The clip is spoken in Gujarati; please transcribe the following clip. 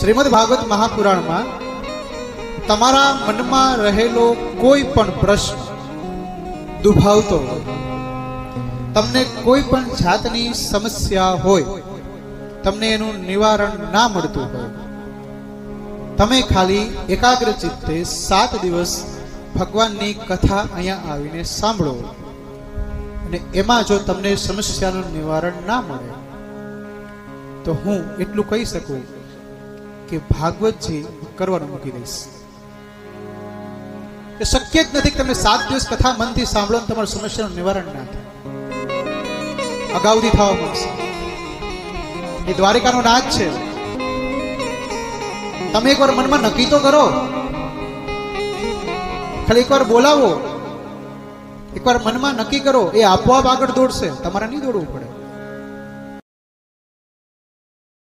શ્રીમદ ભાગવત મહાપુરાણમાં તમારા મનમાં રહેલો કોઈ પણ પ્રશ્ન દુભાવતો તમને કોઈ પણ જાતની સમસ્યા હોય, તમને એનું નિવારણ ના મળતું હોય, તમે ખાલી એકાગ્ર ચિત્તે સાત દિવસ ભગવાનની કથા અહીંયા આવીને સાંભળો અને એમાં જો તમને સમસ્યાનું નિવારણ ના મળે, તો હું એટલું કહી શકું કે ભાગવતજી કરવાનું મૂકી દઈશ. એ શક્ય જ નથી કે તમે સાત દિવસ કથા મનથી સાંભળો તમારી સમસ્યાનું નિવારણ ના થાય. અગાઉથી થવા મળશે એ દ્વારિકાનો નાચ છે. તમે એકવાર મનમાં નક્કી તો કરો. ખાલી એકવાર બોલાવો. એકવાર મનમાં નક્કી કરો, એ આપોઆપ આગળ દોડશે. તમારે નહીં દોડવું પડે.